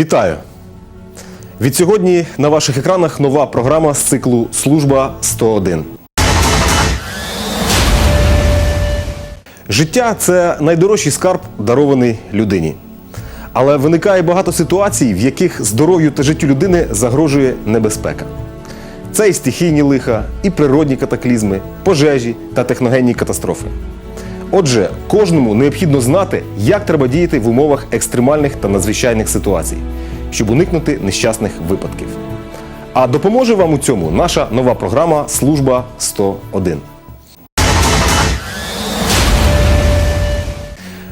Вітаю! Від сьогодні на ваших екранах нова програма з циклу Служба 101. Життя це найдорожчий скарб, дарований людині. Але виникає багато ситуацій, в яких здоров'ю та життю людини загрожує небезпека. Це і стихійні лиха, і природні катаклізми, пожежі та техногенні катастрофи. Отже, кожному необхідно знати, як треба діяти в умовах екстремальних та надзвичайних ситуацій, щоб уникнути нещасних випадків. А допоможе вам у цьому наша нова програма Служба 101.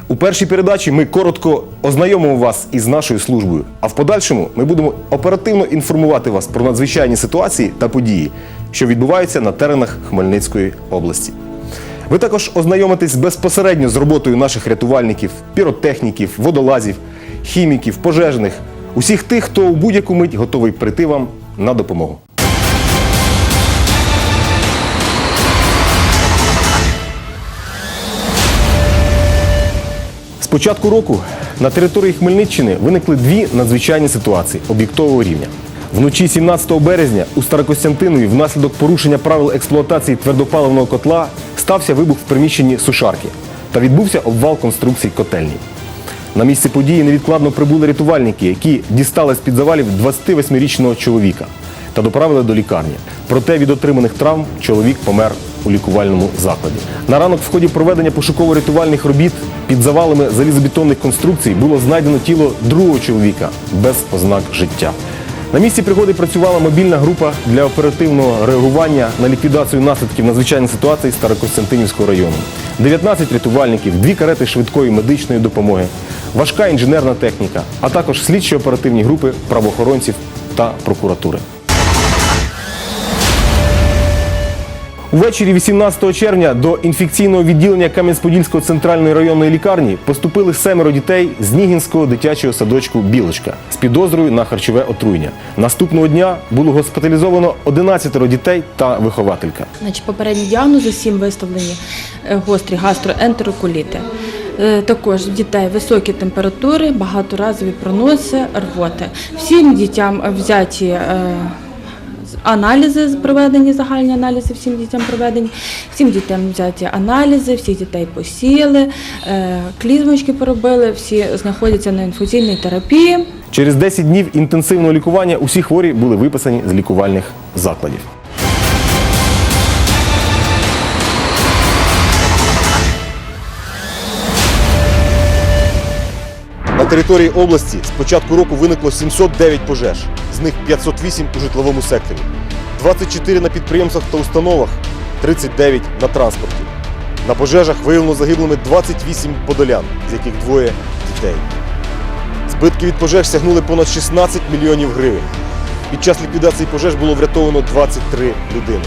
У першій передачі ми коротко ознайомимо вас із нашою службою, а в подальшому ми будемо оперативно інформувати вас про надзвичайні ситуації та події, що відбуваються на теренах Хмельницької області. Ви також ознайомитесь безпосередньо з роботою наших рятувальників, піротехніків, водолазів, хіміків, пожежних, усіх тих, хто у будь-яку мить готовий прийти вам на допомогу. З початку року на території Хмельниччини виникли дві надзвичайні ситуації об'єктового рівня. Вночі 17 березня у Старокостянтинові внаслідок порушення правил експлуатації твердопаливного котла стався вибух в приміщенні сушарки та відбувся обвал конструкцій котельні. На місце події невідкладно прибули рятувальники, які дістали з-під завалів 28-річного чоловіка та доправили до лікарні. Проте від отриманих травм чоловік помер у лікувальному закладі. На ранок в ході проведення пошуково-рятувальних робіт під завалами залізобетонних конструкцій було знайдено тіло другого чоловіка без ознак життя. На місці пригоди працювала мобільна група для оперативного реагування на ліквідацію наслідків надзвичайних ситуацій Старокостянтинівського району. 19 рятувальників, дві карети швидкої медичної допомоги, важка інженерна техніка, а також слідчі оперативні групи правоохоронців та прокуратури. Увечері 18 червня до інфекційного відділення Кам'янець-Подільської центральної районної лікарні поступили семеро дітей з Нігінського дитячого садочку Білочка з підозрою на харчове отруєння. Наступного дня було госпіталізовано 11 дітей та вихователька. Значить, попередні діагнози 7 виставлені е, гострі гастроентероколіти. Е, Також в дітей високі температури, багаторазові проноси, рвоти. Всім дітям взяті е, аналізи проведені, загальні аналізи всім дітям проведені, всім дітям взяті аналізи, всіх дітей посіяли, е, клізмочки поробили, всі знаходяться на інфузійній терапії. Через 10 днів інтенсивного лікування усі хворі були виписані з лікувальних закладів. На території області з початку року виникло 709 пожеж, з них 508 у житловому секторі, 24 на підприємствах та установах, 39 на транспорті. На пожежах виявлено загиблими 28 подолян, з яких двоє дітей. Збитки від пожеж сягнули понад 16 мільйонів гривень. Під час ліквідації пожеж було врятовано 23 людини.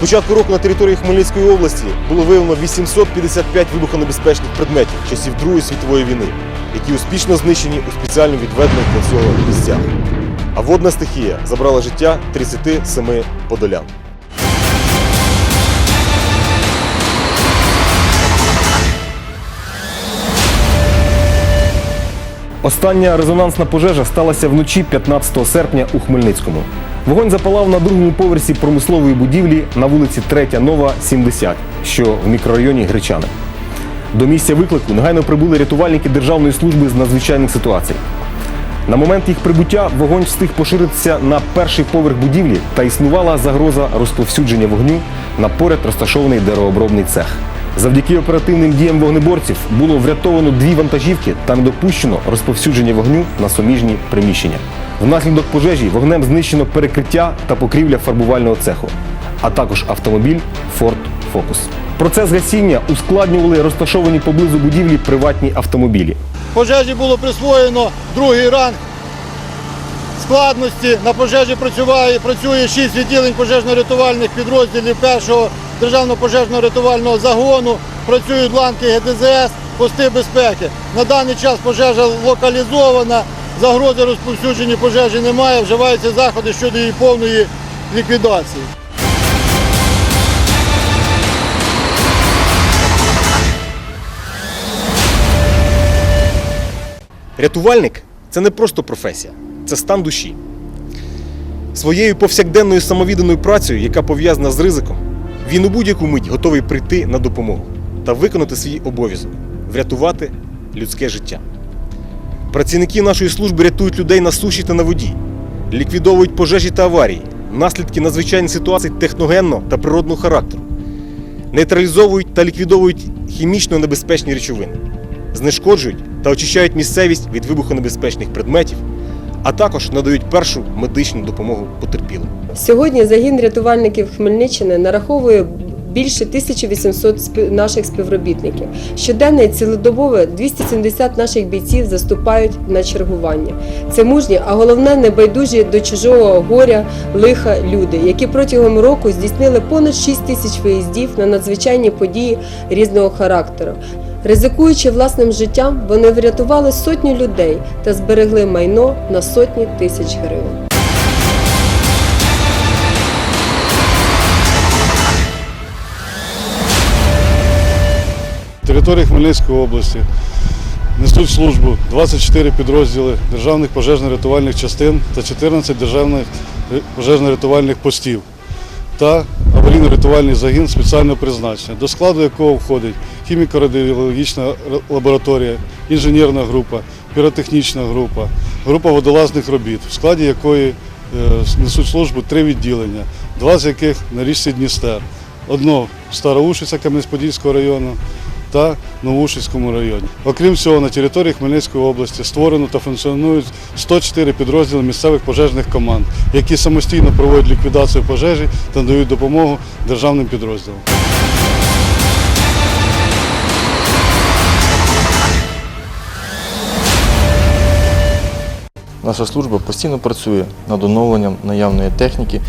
Початку року на території Хмельницької області було виявлено 855 вибухонебезпечних предметів часів Другої світової війни, які успішно знищені у спеціально відведених для цього місцях. А водна стихія забрала життя 37 подолян. Остання резонансна пожежа сталася вночі 15 серпня у Хмельницькому. Вогонь запалав на другому поверсі промислової будівлі на вулиці 3 Нова, 70, що в мікрорайоні Гречани. До місця виклику негайно прибули рятувальники Державної служби з надзвичайних ситуацій. На момент їх прибуття вогонь встиг поширитися на перший поверх будівлі та існувала загроза розповсюдження вогню на поряд розташований деревообробний цех. Завдяки оперативним діям вогнеборців було врятовано дві вантажівки та не допущено розповсюдження вогню на суміжні приміщення. Внаслідок пожежі вогнем знищено перекриття та покрівля фарбувального цеху, а також автомобіль Ford Focus. Процес гасіння ускладнювали розташовані поблизу будівлі приватні автомобілі. Пожежі було присвоєно другий ранг складності. На пожежі працює, працює 6 відділень пожежно-рятувальних підрозділів першого державного пожежно-рятувального загону. Працюють ланки ГДЗС, пости безпеки. На даний час пожежа локалізована, загрози розповсюдження пожежі немає, вживаються заходи щодо її повної ліквідації. Рятувальник це не просто професія, це стан душі. Своєю повсякденною самовідданою працею, яка пов'язана з ризиком, він у будь-яку мить готовий прийти на допомогу та виконати свій обов'язок врятувати людське життя. Працівники нашої служби рятують людей на суші та на воді, ліквідовують пожежі та аварії, наслідки надзвичайних ситуацій техногенного та природного характеру, нейтралізовують та ліквідовують хімічно небезпечні речовини, знешкоджують та очищають місцевість від вибухонебезпечних предметів, а також надають першу медичну допомогу потерпілим. Сьогодні загін рятувальників Хмельниччини нараховує більше 1800 спів- наших співробітників. Щоденно і цілодобово 270 наших бійців заступають на чергування. Це мужні, а головне небайдужі до чужого горя, лиха люди, які протягом року здійснили понад 6 тисяч виїздів на надзвичайні події різного характеру. Ризикуючи власним життям, вони врятували сотні людей та зберегли майно на сотні тисяч гривень. Території Хмельницької області несуть службу 24 підрозділи державних пожежно-рятувальних частин та 14 державних пожежно-рятувальних постів та аварійно-рятувальний загін спеціального призначення, до складу якого входить хіміко-радіологічна лабораторія, інженерна група, піротехнічна група, група водолазних робіт, в складі якої е, несуть службу три відділення, два з яких на річці Дністер, одно Староушиця Кам'янець-Подільського району та Новушицькому районі. Окрім цього, на території Хмельницької області створено та функціонують 104 підрозділи місцевих пожежних команд, які самостійно проводять ліквідацію пожежі та надають допомогу державним підрозділам. Наша служба постійно працює над оновленням наявної техніки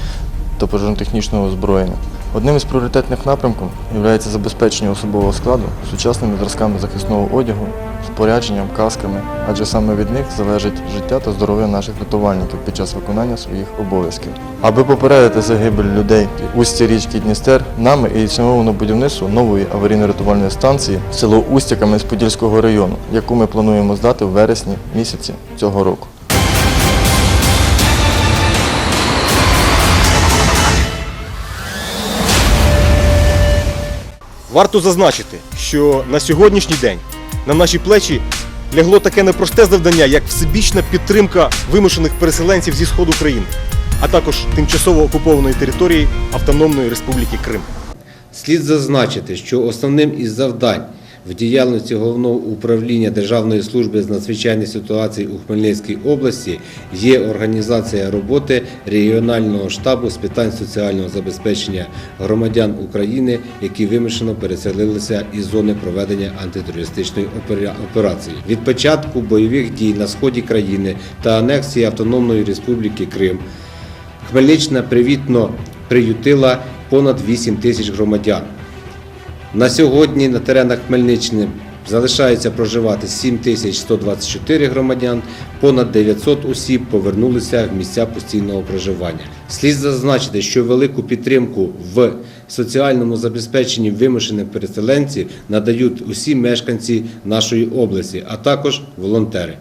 та пожежно-технічного озброєння. Одним із пріоритетних напрямків є забезпечення особового складу сучасними зразками захисного одягу, спорядженням, касками, адже саме від них залежить життя та здоров'я наших рятувальників під час виконання своїх обов'язків. Аби попередити загибель людей в устя річки Дністер, нами ініційовано будівництво нової аварійно-рятувальної станції село Устя Кам'янець-Подільського району, яку ми плануємо здати в вересні місяці цього року. Варто зазначити, що на сьогоднішній день на наші плечі лягло таке непросте завдання, як всебічна підтримка вимушених переселенців зі сходу країни, а також тимчасово окупованої території Автономної Республіки Крим. Слід зазначити, що основним із завдань в діяльності Головного управління Державної служби з надзвичайних ситуацій у Хмельницькій області є організація роботи регіонального штабу з питань соціального забезпечення громадян України, які вимушено переселилися із зони проведення антитерористичної операції. Від початку бойових дій на сході країни та анексії Автономної Республіки Крим Хмельниччина привітно приютила понад 8 тисяч громадян. На сьогодні на теренах Хмельниччини залишається проживати 7124 громадян, понад 900 осіб повернулися в місця постійного проживання. Слід зазначити, що велику підтримку в соціальному забезпеченні вимушених переселенців надають усі мешканці нашої області, а також волонтери.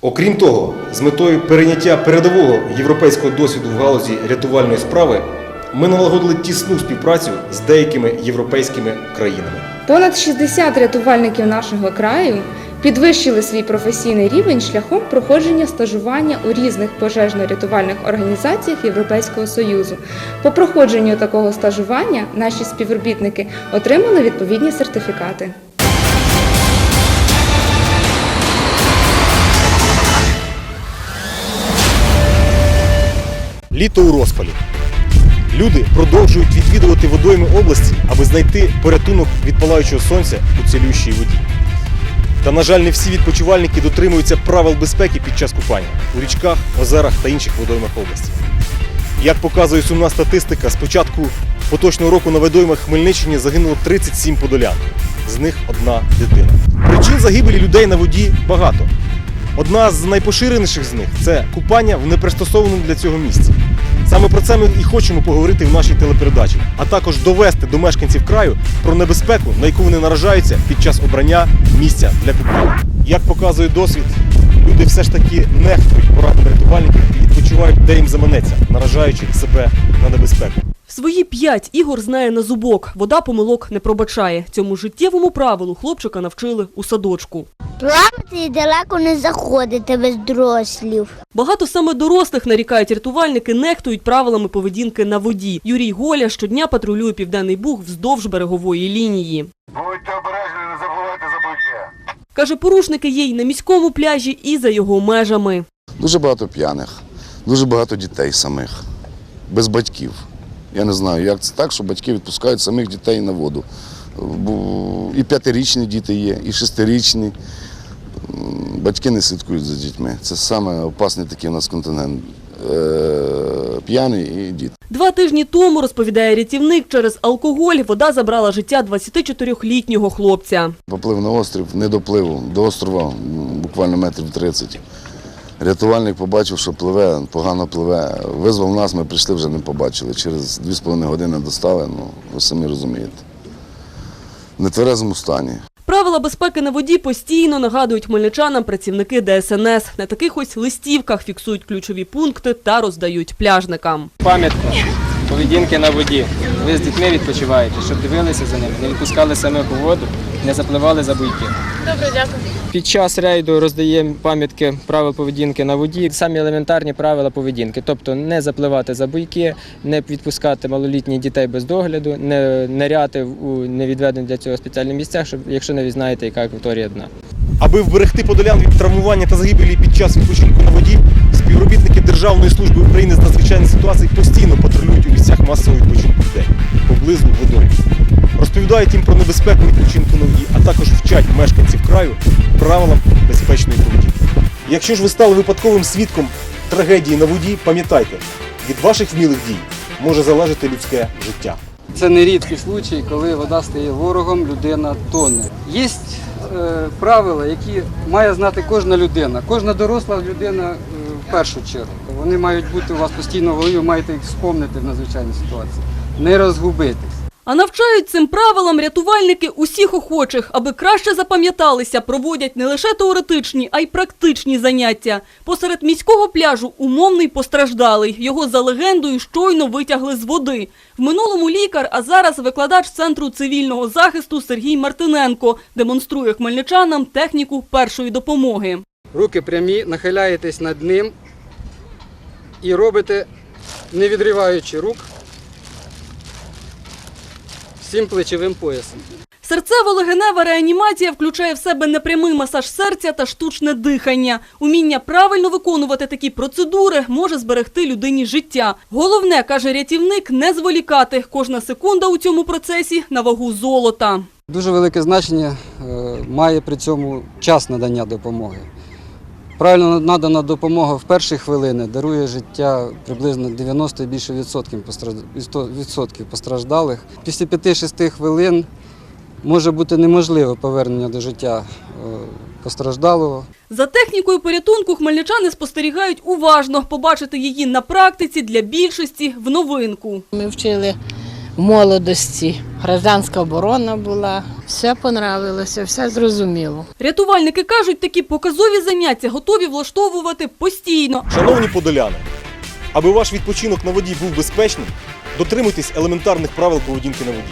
Окрім того, з метою перейняття передового європейського досвіду в галузі рятувальної справи, ми налагодили тісну співпрацю з деякими європейськими країнами. Понад 60 рятувальників нашого краю підвищили свій професійний рівень шляхом проходження стажування у різних пожежно-рятувальних організаціях Європейського Союзу. По проходженню такого стажування наші співробітники отримали відповідні сертифікати. Літо у розпалі. Люди продовжують відвідувати водойми області, аби знайти порятунок від палаючого сонця у цілющій воді. Та, на жаль, не всі відпочивальники дотримуються правил безпеки під час купання у річках, озерах та інших водоймах області. Як показує сумна статистика, з початку поточного року на водоймах Хмельниччини загинуло 37 подолян, з них одна дитина. Причин загибелі людей на воді багато. Одна з найпоширеніших з них це купання в непристосованому для цього місці. Саме про це ми і хочемо поговорити в нашій телепередачі, а також довести до мешканців краю про небезпеку, на яку вони наражаються під час обрання місця для купання. Як показує досвід, люди все ж таки нехтують порадами рятувальників і відпочивають, де їм заманеться, наражаючи себе на небезпеку. Свої п'ять Ігор знає на зубок. Вода помилок не пробачає. Цьому життєвому правилу хлопчика навчили у садочку. Плавати і далеко не заходити без дорослів. Багато саме дорослих нарікають рятувальники, нехтують правилами поведінки на воді. Юрій Голя щодня патрулює південний буг вздовж берегової лінії. Будьте обережні, не забувайте за буття. Каже, порушники є й на міському пляжі, і за його межами. Дуже багато п'яних, дуже багато дітей самих, без батьків. Я не знаю, як це так, що батьки відпускають самих дітей на воду. І п'ятирічні діти є, і шестирічні. Батьки не слідкують за дітьми. Це саме опасний такий у нас континент. Е, П'яний і діти. Два тижні тому, розповідає рятівник, через алкоголь вода забрала життя 24-літнього хлопця. Поплив на острів, не доплив до острова, буквально метрів 30. Рятувальник побачив, що пливе, погано пливе. Визвав нас, ми прийшли, вже не побачили. Через 2,5 години достали, ну, ви самі розумієте. В нетверезому стані. Правила безпеки на воді постійно нагадують хмельничанам працівники ДСНС. На таких ось листівках фіксують ключові пункти та роздають пляжникам. Пам'ятка поведінки на воді. Ви з дітьми відпочиваєте, щоб дивилися за ними, не відпускали самих у воду, не запливали за буйки. Добре, дякую. Під час рейду роздаємо пам'ятки правил поведінки на воді, самі елементарні правила поведінки, тобто не запливати за буйки, не відпускати малолітніх дітей без догляду, не ниряти у невідведені для цього спеціальні місця, щоб якщо не знаєте, яка акваторія дна. Аби вберегти подолян від травмування та загибелі під час відпочинку на воді, співробітники Державної служби України з надзвичайних ситуацій у відпочинку людей поблизу водойм. Розповідають їм про небезпеку відпочинку на воді, а також вчать мешканців краю правилам безпечної поведінки. Якщо ж ви стали випадковим свідком трагедії на воді, пам'ятайте, від ваших вмілих дій може залежати людське життя. Це не рідкий случай, коли вода стає ворогом, людина тоне. Є е, правила, які має знати кожна людина, кожна доросла людина е, в першу чергу. Вони мають бути у вас постійно ви маєте їх вспомнити в надзвичайній ситуації. Не розгубитись. А навчають цим правилам рятувальники усіх охочих, аби краще запам'яталися, проводять не лише теоретичні, а й практичні заняття. Посеред міського пляжу умовний постраждалий. Його за легендою щойно витягли з води. В минулому лікар, а зараз викладач центру цивільного захисту Сергій Мартиненко демонструє хмельничанам техніку першої допомоги. Руки прямі, нахиляєтесь над ним і робите, не відриваючи рук, всім плечовим поясом. Серцево-легенева реанімація включає в себе непрямий масаж серця та штучне дихання. Уміння правильно виконувати такі процедури може зберегти людині життя. Головне, каже рятівник, не зволікати. Кожна секунда у цьому процесі на вагу золота. Дуже велике значення е, має при цьому час надання допомоги. Правильно надана допомога в перші хвилини дарує життя приблизно 90 і більше відсотків постраж- постраждалих. Після 5-6 хвилин може бути неможливе повернення до життя е, постраждалого. За технікою порятунку хмельничани спостерігають уважно. Побачити її на практиці для більшості в новинку. Ми вчили в молодості. Гражданська оборона була. Все понравилося, все зрозуміло. Рятувальники кажуть, такі показові заняття готові влаштовувати постійно. Шановні подоляни, аби ваш відпочинок на воді був безпечним, дотримуйтесь елементарних правил поведінки на воді,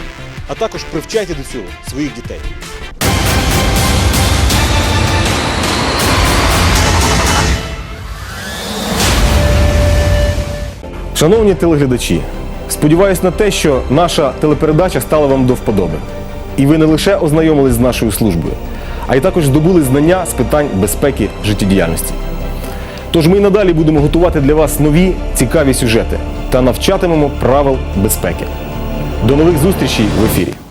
а також привчайте до цього своїх дітей. Шановні телеглядачі, сподіваюсь на те, що наша телепередача стала вам до вподоби. І ви не лише ознайомились з нашою службою, а й також здобули знання з питань безпеки життєдіяльності. Тож ми й надалі будемо готувати для вас нові цікаві сюжети та навчатимемо правил безпеки. До нових зустрічей в ефірі.